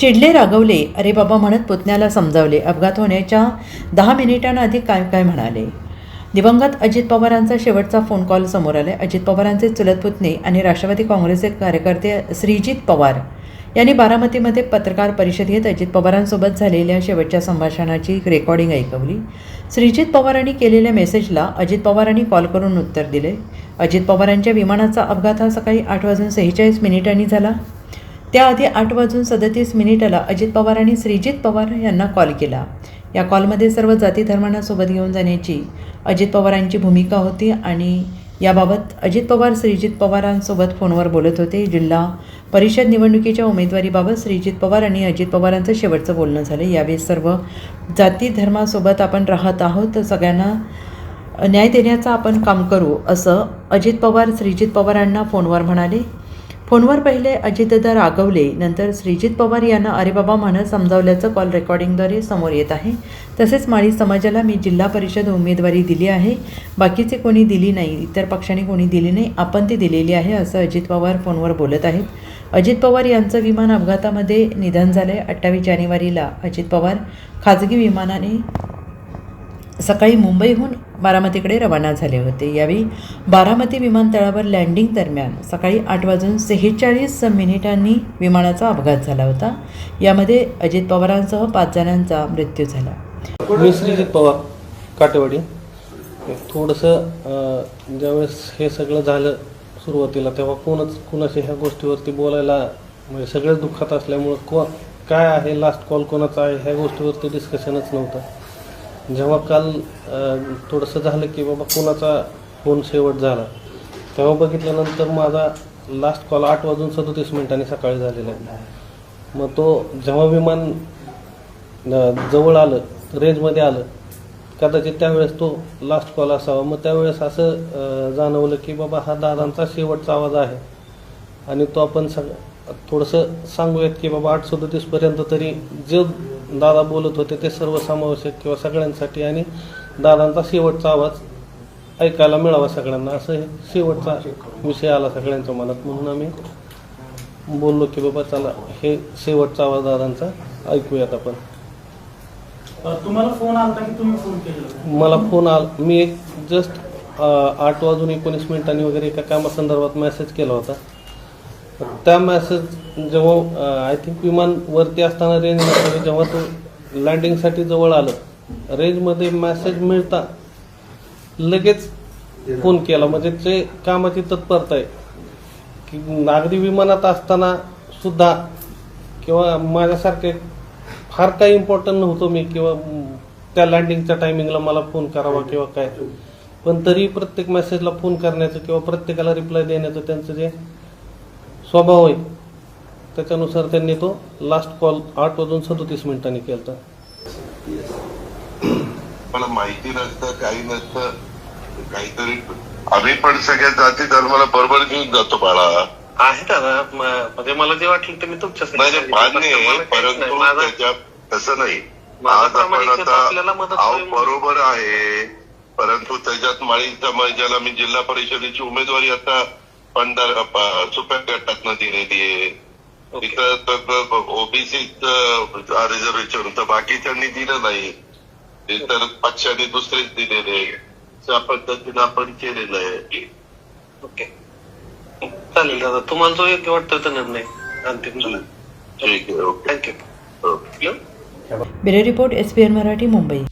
चिडले रागवले. अरे बाबा म्हणत पुतण्याला समजावले. अपघात होण्याच्या दहा मिनिटांना अधिक काय काय म्हणाले? दिवंगत अजित पवारांचा शेवटचा फोन कॉल समोर आला अजित पवारांचे चुलत पुतणे आणि राष्ट्रवादी काँग्रेसचे कार्यकर्ते श्रीजित पवार यांनी बारामतीमध्ये पत्रकार परिषद घेत अजित पवारांसोबत झालेल्या शेवटच्या संभाषणाची रेकॉर्डिंग ऐकवली. श्रीजित पवारांनी केलेल्या मेसेजला अजित पवारांनी कॉल करून उत्तर दिले. अजित पवारांच्या विमानाचा अपघात हा सकाळी आठ वाजून सेहेचाळीस मिनिटांनी झाला. त्याआधी आठ वाजून सदतीस मिनिटाला अजित पवार आणि श्रीजित पवार यांना कॉल केला. या कॉलमध्ये सर्व जाती धर्मांना सोबत घेऊन जाण्याची अजित पवारांची भूमिका होती आणि याबाबत अजित पवार श्रीजित पवारांसोबत फोनवर बोलत होते. जिल्हा परिषद निवडणुकीच्या उमेदवारीबाबत श्रीजित पवार आणि अजित पवारांचं शेवटचं बोलणं झालं. यावेळी सर्व जाती धर्मासोबत आपण राहत आहोत. सगळ्यांना न्याय देण्याचं आपण काम करू असं अजित पवार श्रीजित पवारांना फोनवर म्हणाले. फोनवर पहिले अजितदा रागवले नंतर श्रीजित पवार यांना अरे बाबा म्हणत समजावल्याचं कॉल रेकॉर्डिंगद्वारे समोर येत आहे. तसेच माळी समाजाला मी जिल्हा परिषद उमेदवारी दिली आहे. बाकीचे कोणी दिली नाही इतर पक्षांनी कोणी दिली नाही आपण ती दिलेली आहे असं अजित पवार फोनवर बोलत आहेत. अजित पवार यांचं विमान अपघातामध्ये निधन झालं आहे अठ्ठावीस जानेवारीला अजित पवार खाजगी विमानाने सकाळी मुंबईहून बारामतीकडे रवाना झाले होते. यावेळी बारामती विमानतळावर लँडिंग दरम्यान सकाळी आठ वाजून सेहेचाळीस मिनिटांनी विमानाचा अपघात झाला होता. यामध्ये अजित पवारांसह पाच जणांचा मृत्यू झाला. मी श्रीजित पवार काटेवाडी. थोडंसं ज्यावेळेस हे सगळं झालं सुरुवातीला तेव्हा कोणच कुणाशी ह्या गोष्टीवरती बोलायला म्हणजे सगळेच दुःखात असल्यामुळं को काय आहे लास्ट कॉल कोणाचा आहे ह्या गोष्टीवरती डिस्कशनच नव्हतं. जेव्हा काल थोडंसं झालं की बाबा कोणाचा फोन शेवट झाला तेव्हा बघितल्यानंतर माझा लास्ट कॉल आठ वाजून सदोतीस मिनिटांनी सकाळी झालेला आहे. मग तो जेव्हा विमान जवळ आलं रेंजमध्ये आलं कदाचित त्यावेळेस तो लास्ट कॉल असावा. मग त्यावेळेस असं जाणवलं की बाबा हा दादांचा शेवटचा आवाज आहे आणि तो आपण सग थोडंसं सांगूयात की बाबा आठ सदतीसपर्यंत तरी जे दादा बोलत होते ते सर्वसमावेशक किंवा सगळ्यांसाठी आणि दादांचा शेवटचा आवाज ऐकायला मिळावा सगळ्यांना. असं हे शेवटचा विषय आला सगळ्यांच्या मनात. म्हणून आम्ही बोललो की बाबा चला हे शेवटचा आवाज दादांचा ऐकूयात आपण. तुम्हाला फोन आलता की तुम्ही फोन केलेला मला फोन आल मी एक जस्ट आठ वाजून एकोणीस मिनिटांनी वगैरे एका कामासंदर्भात मेसेज केला होता. त्या मॅसेज जेव्हा आय थिंक विमान वरती असताना रेंज नसताना जेव्हा तो लँडिंगसाठी जवळ आलं रेंजमध्ये मॅसेज मिळता लगेच फोन केला. म्हणजे ते कामाची तत्परता आहे. की नागरी विमानात असताना सुद्धा किंवा माझ्यासारखे फार काही इम्पॉर्टंट नव्हतो मी किंवा त्या लँडिंगच्या टायमिंगला मला फोन करावा किंवा काय. पण तरी प्रत्येक मेसेजला फोन करण्याचं किंवा प्रत्येकाला रिप्लाय देण्याचं त्यांचं जे स्वभाव आहे. त्याच्यानुसार त्यांनी तो लास्ट कॉल आठ वाजून सदोतीस मिनिटांनी केला मला माहिती नसतं काही नसतं. काहीतरी आम्ही पण सगळ्या जाती धर्माला बरोबर घेऊन जातो बाळा. आहे दादा म्हणजे मला जे वाटलं ते मी तुमच्यासाठी नाही नाही, मान्य आहे. परंतु त्याच्यात तसं नाही. माझं आज आपण आता. बरोबर आहे परंतु त्याच्यात माळी समाजाला मी जिल्हा परिषदेची उमेदवारी आता पंधरा सुप्या गटातनं दिलेली आहे. तिथं ओबीसी रिझर्वेशन तर बाकीच्यांनी दिलं नाही. ते तर पक्षाने दुसरेच दिलेले त्या पद्धतीनं आपण केलेलं आहे. ओके. चालेल दादा तुम्हाला जो योग्य वाटतं तो निर्णय अंतिम झाला ठीक आहे okay. Thank you okay. Bureau report S P N Marathi Mumbai.